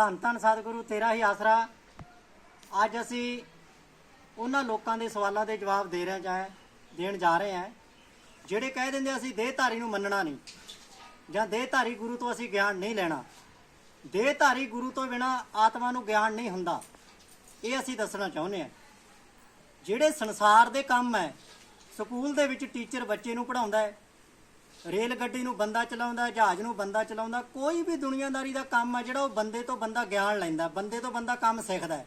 ਧੰਨ ਧੰਨ ਸਤਿਗੁਰੂ, ਤੇਰਾ ਹੀ ਆਸਰਾ। ਅੱਜ ਅਸੀਂ ਉਹਨਾਂ ਲੋਕਾਂ ਦੇ ਸਵਾਲਾਂ ਦੇ ਜਵਾਬ ਦੇ ਰਹੇ ਜਾਂ ਦੇਣ ਜਾ ਰਹੇ ਹਾਂ, ਜਿਹੜੇ ਕਹਿ ਦਿੰਦੇ ਅਸੀਂ ਦੇਹਧਾਰੀ ਨੂੰ ਮੰਨਣਾ ਨਹੀਂ ਜਾਂ ਦੇਹਧਾਰੀ ਗੁਰੂ ਤੋਂ ਅਸੀਂ ਗਿਆਨ ਨਹੀਂ ਲੈਣਾ। ਦੇਹਧਾਰੀ ਗੁਰੂ ਤੋਂ ਬਿਨਾ ਆਤਮਾ ਨੂੰ ਗਿਆਨ ਨਹੀਂ ਹੁੰਦਾ, ਇਹ ਅਸੀਂ ਦੱਸਣਾ ਚਾਹੁੰਦੇ ਹਾਂ। ਜਿਹੜੇ ਸੰਸਾਰ ਦੇ ਕੰਮ ਹੈ, ਸਕੂਲ ਦੇ ਵਿੱਚ ਟੀਚਰ ਬੱਚੇ ਨੂੰ ਪੜਾਉਂਦਾ ਹੈ ਰੇਲ ਗੱਡੀ ਨੂੰ ਬੰਦਾ ਚਲਾਉਂਦਾ, ਜਹਾਜ਼ ਨੂੰ ਬੰਦਾ ਚਲਾਉਂਦਾ, ਕੋਈ ਵੀ ਦੁਨੀਆਦਾਰੀ ਦਾ ਕੰਮ ਆ ਜਿਹੜਾ ਉਹ ਬੰਦੇ ਤੋਂ ਬੰਦਾ ਗਿਆਨ ਲੈਂਦਾ, ਬੰਦੇ ਤੋਂ ਬੰਦਾ ਕੰਮ ਸਿੱਖਦਾ ਹੈ।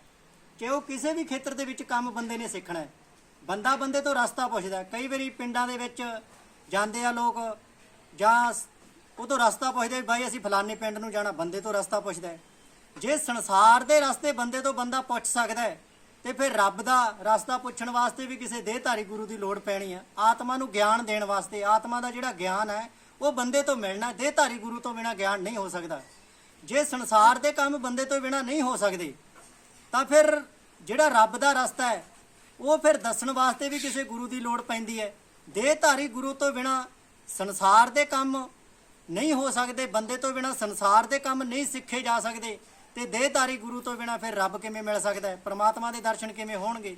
ਕਿ ਉਹ ਕਿਸੇ ਵੀ ਖੇਤਰ ਦੇ ਵਿੱਚ ਕੰਮ ਬੰਦੇ ਨੇ ਸਿੱਖਣਾ ਹੈ। ਬੰਦਾ ਬੰਦੇ ਤੋਂ ਰਸਤਾ ਪੁੱਛਦਾ ਕਈ ਵਾਰੀ ਪਿੰਡਾਂ ਦੇ ਵਿੱਚ ਜਾਂਦੇ ਆ ਲੋਕ ਜਾਂ ਉਹ ਤੋਂ ਰਸਤਾ ਪੁੱਛਦੇ ਬਾਈ ਅਸੀਂ ਫਲਾਣੇ ਪਿੰਡ ਨੂੰ ਜਾਣਾ, ਬੰਦੇ ਤੋਂ ਰਸਤਾ ਪੁੱਛਦਾ ਜੇ ਸੰਸਾਰ ਦੇ ਰਸਤੇ ਬੰਦੇ ਤੋਂ ਬੰਦਾ ਪੁੱਛ ਸਕਦਾ ਹੈ ਤੇ ਫਿਰ ਰੱਬ ਦਾ ਰਸਤਾ ਪੁੱਛਣ ਵਾਸਤੇ ਵੀ ਕਿਸੇ ਦੇਹਧਾਰੀ ਗੁਰੂ ਦੀ ਲੋੜ ਪੈਣੀ ਹੈ ਆਤਮਾ ਨੂੰ ਗਿਆਨ ਦੇਣ ਵਾਸਤੇ, ਆਤਮਾ ਦਾ ਜਿਹੜਾ ਗਿਆਨ ਹੈ, ਉਹ ਬੰਦੇ ਤੋਂ ਮਿਲਣਾ, ਦੇਹਧਾਰੀ ਗੁਰੂ ਤੋਂ ਬਿਨਾ ਗਿਆਨ ਨਹੀਂ ਹੋ ਸਕਦਾ। ਜੇ ਸੰਸਾਰ ਦੇ ਕੰਮ ਬੰਦੇ ਤੋਂ ਬਿਨਾ ਨਹੀਂ ਹੋ ਸਕਦੇ, ਤਾਂ ਫਿਰ ਜਿਹੜਾ ਰੱਬ ਦਾ ਰਸਤਾ ਹੈ, ਉਹ ਫਿਰ ਦੱਸਣ ਵਾਸਤੇ ਵੀ ਕਿਸੇ ਗੁਰੂ ਦੀ ਲੋੜ ਪੈਂਦੀ ਹੈ। ਦੇਹਧਾਰੀ ਗੁਰੂ ਤੋਂ ਬਿਨਾ ਸੰਸਾਰ ਦੇ ਕੰਮ ਨਹੀਂ ਹੋ ਸਕਦੇ, ਬੰਦੇ ਤੋਂ ਬਿਨਾ ਸੰਸਾਰ ਦੇ ਕੰਮ ਨਹੀਂ ਸਿੱਖੇ ਜਾ ਸਕਦੇ ਤੇ ਦੇਹਧਾਰੀ ਗੁਰੂ ਤੋਂ ਬਿਨਾ ਫਿਰ ਰੱਬ ਕਿਵੇਂ ਮਿਲ ਸਕਦਾ ਹੈ? ਪ੍ਰਮਾਤਮਾ ਦੇ ਦਰਸ਼ਨ ਕਿਵੇਂ ਹੋਣਗੇ?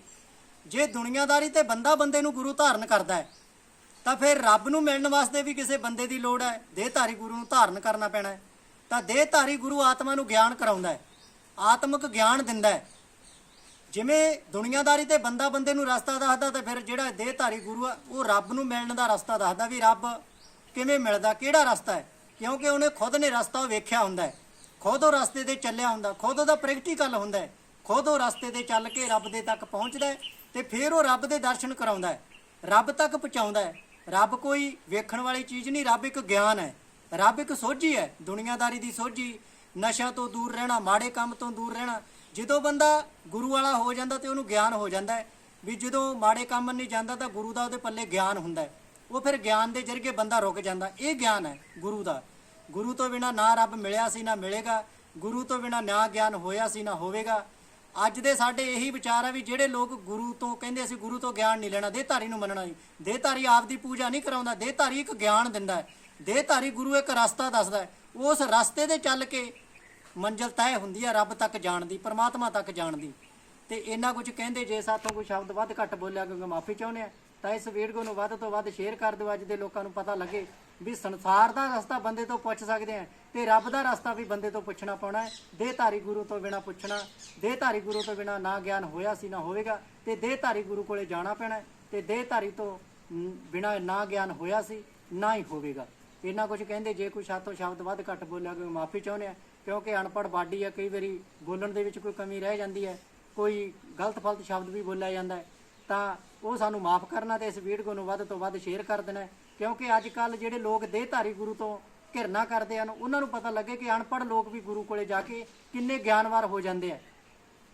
ਜੇ ਦੁਨੀਆਦਾਰੀ ਤੇ ਬੰਦਾ ਬੰਦੇ ਨੂੰ ਗੁਰੂ ਧਾਰਨ ਕਰਦਾ ਹੈ, ਤਾਂ ਫਿਰ ਰੱਬ ਨੂੰ ਮਿਲਣ ਵਾਸਤੇ ਵੀ ਕਿਸੇ ਬੰਦੇ ਦੀ ਲੋੜ ਹੈ? ਦੇਹਧਾਰੀ ਗੁਰੂ ਨੂੰ ਧਾਰਨ ਕਰਨਾ ਪੈਣਾ ਹੈ। ਤਾਂ ਦੇਹਧਾਰੀ ਗੁਰੂ ਆਤਮਾ ਨੂੰ ਗਿਆਨ ਕਰਾਉਂਦਾ ਹੈ, ਆਤਮਿਕ ਗਿਆਨ ਦਿੰਦਾ ਹੈ। ਜਿਵੇਂ ਦੁਨੀਆਦਾਰੀ ਤੇ ਬੰਦਾ ਬੰਦੇ ਨੂੰ ਰਸਤਾ ਦੱਸਦਾ, ਤੇ ਫਿਰ ਜਿਹੜਾ ਦੇਹਧਾਰੀ ਗੁਰੂ ਆ, ਉਹ ਰੱਬ ਨੂੰ ਮਿਲਣ ਦਾ ਰਸਤਾ ਦੱਸਦਾ ਵੀ ਰੱਬ ਕਿਵੇਂ ਮਿਲਦਾ, ਕਿਹੜਾ ਰਸਤਾ ਹੈ? ਕਿਉਂਕਿ ਉਹਨੇ ਖੁਦ ਨੇ ਰਸਤਾ ਵੇਖਿਆ ਹੁੰਦਾ ਹੈ। ਖੁਦ ਉਹ ਰਸਤੇ ਤੇ ਚੱਲਿਆ ਹੁੰਦਾ, ਖੁਦ ਉਹਦਾ ਪ੍ਰੈਕਟੀਕਲ ਹੁੰਦਾ ਹੈ। ਖੁਦ ਉਹ ਰਸਤੇ ਤੇ ਚੱਲ ਕੇ ਰੱਬ ਦੇ ਤੱਕ ਪਹੁੰਚਦਾ ਹੈ ਤੇ ਫਿਰ ਉਹ ਰੱਬ ਦੇ ਦਰਸ਼ਨ ਕਰਾਉਂਦਾ ਹੈ। ਰੱਬ ਤੱਕ ਪਹੁੰਚਾਉਂਦਾ ਹੈ। ਰੱਬ ਕੋਈ ਵੇਖਣ ਵਾਲੀ ਚੀਜ਼ ਨਹੀਂ, ਰੱਬ ਇੱਕ ਗਿਆਨ ਹੈ। ਰੱਬ ਇੱਕ ਸੋਝੀ ਹੈ, ਦੁਨੀਆਦਾਰੀ ਦੀ ਸੋਝੀ। ਨਸ਼ਾ ਤੋਂ ਦੂਰ ਰਹਿਣਾ, ਮਾੜੇ ਕੰਮ ਤੋਂ ਦੂਰ ਰਹਿਣਾ। ਜਦੋਂ ਬੰਦਾ ਗੁਰੂ ਵਾਲਾ ਹੋ ਜਾਂਦਾ ਤੇ ਉਹਨੂੰ ਗਿਆਨ ਹੋ ਜਾਂਦਾ ਹੈ। ਵੀ ਜਦੋਂ ਮਾੜੇ ਕੰਮ ਨਹੀਂ ਜਾਂਦਾ ਤਾਂ ਗੁਰੂ ਦਾ ਉਹਦੇ ਪੱਲੇ ਗਿਆਨ ਹੁੰਦਾ ਹੈ। ਉਹ ਫਿਰ ਗਿਆਨ ਦੇ ਜ਼ਰੀਏ ਬੰਦਾ ਰੁਕ ਜਾਂਦਾ। ਇਹ ਗਿਆਨ ਹੈ ਗੁਰੂ ਦਾ। ਗੁਰੂ ਤੋਂ ਬਿਨਾ ਨਾ ਰੱਬ ਮਿਲਿਆ ਸੀ, ਨਾ ਮਿਲੇਗਾ। ਗੁਰੂ ਤੋਂ ਬਿਨਾ ਨਾ ਗਿਆਨ ਹੋਇਆ ਸੀ, ਨਾ ਹੋਵੇਗਾ। ਅੱਜ ਦੇ ਸਾਡੇ ਇਹੀ ਵਿਚਾਰ ਆ ਵੀ ਜਿਹੜੇ ਲੋਕ ਗੁਰੂ ਤੋਂ ਕਹਿੰਦੇ ਅਸੀਂ ਗੁਰੂ ਤੋਂ ਗਿਆਨ ਨਹੀਂ ਲੈਣਾ, ਦੇਹਧਾਰੀ ਨੂੰ ਮੰਨਣਾ ਨਹੀਂ। ਦੇਹਧਾਰੀ ਆਪ ਦੀ ਪੂਜਾ ਨਹੀਂ ਕਰਾਉਂਦਾ, ਦੇਹਧਾਰੀ ਇੱਕ ਗਿਆਨ ਦਿੰਦਾ ਹੈ। ਦੇਹਧਾਰੀ ਗੁਰੂ ਇੱਕ ਰਸਤਾ ਦੱਸਦਾ ਹੈ। ਉਸ ਰਸਤੇ ਦੇ ਚੱਲ ਕੇ ਮੰਜ਼ਲ ਤੈਅ ਹੁੰਦੀ ਹੈ ਰੱਬ ਤੱਕ ਜਾਣ ਦੀ, ਪਰਮਾਤਮਾ ਤੱਕ ਜਾਣ ਦੀ। ਤੇ ਇੰਨਾ ਕੁਝ ਕਹਿੰਦੇ, ਜੇ ਸਾਥੋਂ ਕੋਈ ਸ਼ਬਦ ਵੱਧ ਘੱਟ ਬੋਲਿਆ, ਕਿਉਂਕਿ ਮਾਫੀ ਚਾਹੁੰਦੇ ਆ, ਤਾਂ ਇਸ ਵੀਡੀਓ ਨੂੰ ਵੱਧ ਤੋਂ ਵੱਧ ਸ਼ੇਅਰ ਕਰ ਦਿਓ, ਅੱਜ ਦੇ ਲੋਕਾਂ ਨੂੰ ਪਤਾ ਲੱਗੇ। ਵੀ ਸੰਸਾਰ ਦਾ ਰਸਤਾ ਬੰਦੇ ਤੋਂ ਪੁੱਛ ਸਕਦੇ ਆ ਤੇ ਰੱਬ ਦਾ ਰਸਤਾ ਵੀ ਬੰਦੇ ਤੋਂ ਪੁੱਛਣਾ ਪਾਉਣਾ ਹੈ। ਦੇਹਧਾਰੀ ਗੁਰੂ ਤੋਂ ਬਿਨਾ ਪੁੱਛਣਾ, ਦੇਹਧਾਰੀ ਗੁਰੂ ਤੋਂ ਬਿਨਾ ਨਾ ਗਿਆਨ ਹੋਇਆ ਸੀ, ਨਾ ਹੋਵੇਗਾ, ਤੇ ਦੇਹਧਾਰੀ ਗੁਰੂ ਕੋਲੇ ਜਾਣਾ ਪੈਣਾ ਹੈ ਤੇ ਦੇਹਧਾਰੀ ਤੋਂ ਬਿਨਾ ਨਾ ਗਿਆਨ ਹੋਇਆ ਸੀ, ਨਾ ਹੀ ਹੋਵੇਗਾ। ਇੰਨਾ ਕੁਝ ਕਹਿੰਦੇ, ਜੇ ਕੋਈ ਸਾਥੋਂ ਸ਼ਬਦ ਵੱਧ ਘੱਟ ਬੋਲਿਆ, ਕੋਈ ਮਾਫੀ ਚਾਹੁੰਦੇ ਆ, ਕਿਉਂਕਿ ਅਨਪੜ੍ਹ ਬਾਡੀ ਆ, ਕਈ ਵਾਰੀ ਬੋਲਣ ਦੇ ਵਿੱਚ ਕੋਈ ਕਮੀ ਰਹਿ ਜਾਂਦੀ ਹੈ, ਕੋਈ ਗਲਤ ਫਲਤ ਸ਼ਬਦ ਵੀ ਬੋਲਿਆ ਜਾਂਦਾ ਹੈ, ਤਾਂ ਉਹ ਸਾਨੂੰ ਮਾਫ ਕਰਨਾ ਤੇ ਇਸ ਵੀਡੀਓ ਨੂੰ ਵੱਧ ਤੋਂ ਵੱਧ ਸ਼ੇਅਰ ਕਰ ਦੇਣਾ ਕਿਉਂਕਿ ਅੱਜ ਕੱਲ ਜਿਹੜੇ ਲੋਕ ਦੇਹਧਾਰੀ ਗੁਰੂ ਤੋਂ ਘਿਰਨਾ ਕਰਦੇ ਹਨ, ਉਹਨਾਂ ਨੂੰ ਪਤਾ ਲੱਗੇ ਕਿ ਅਨਪੜ੍ਹ ਲੋਕ ਵੀ ਗੁਰੂ ਕੋਲੇ ਜਾ ਕੇ ਕਿੰਨੇ ਗਿਆਨਵਾਰ ਹੋ ਜਾਂਦੇ ਆ।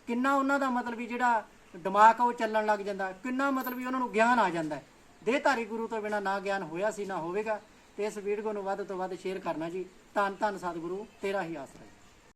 ਕਿੰਨਾ ਉਹਨਾਂ ਦਾ ਮਤਲਬ ਵੀ ਜਿਹੜਾ ਦਿਮਾਗ ਆ ਉਹ ਚੱਲਣ ਲੱਗ ਜਾਂਦਾ, ਕਿੰਨਾ ਮਤਲਬ ਵੀ ਉਹਨਾਂ ਨੂੰ ਗਿਆਨ ਆ ਜਾਂਦਾ ਹੈ। ਦੇਹਧਾਰੀ ਗੁਰੂ ਤੋਂ ਬਿਨਾ ਨਾ ਗਿਆਨ ਹੋਇਆ ਸੀ, ਨਾ ਹੋਵੇਗਾ। ਤੇ ਇਸ ਵੀਡੀਓ ਨੂੰ ਵੱਧ ਤੋਂ ਵੱਧ ਸ਼ੇਅਰ ਕਰਨਾ ਜੀ। ਧੰਨ ਧੰਨ ਸਤਿਗੁਰੂ, ਤੇਰਾ ਹੀ ਆਸਰਾ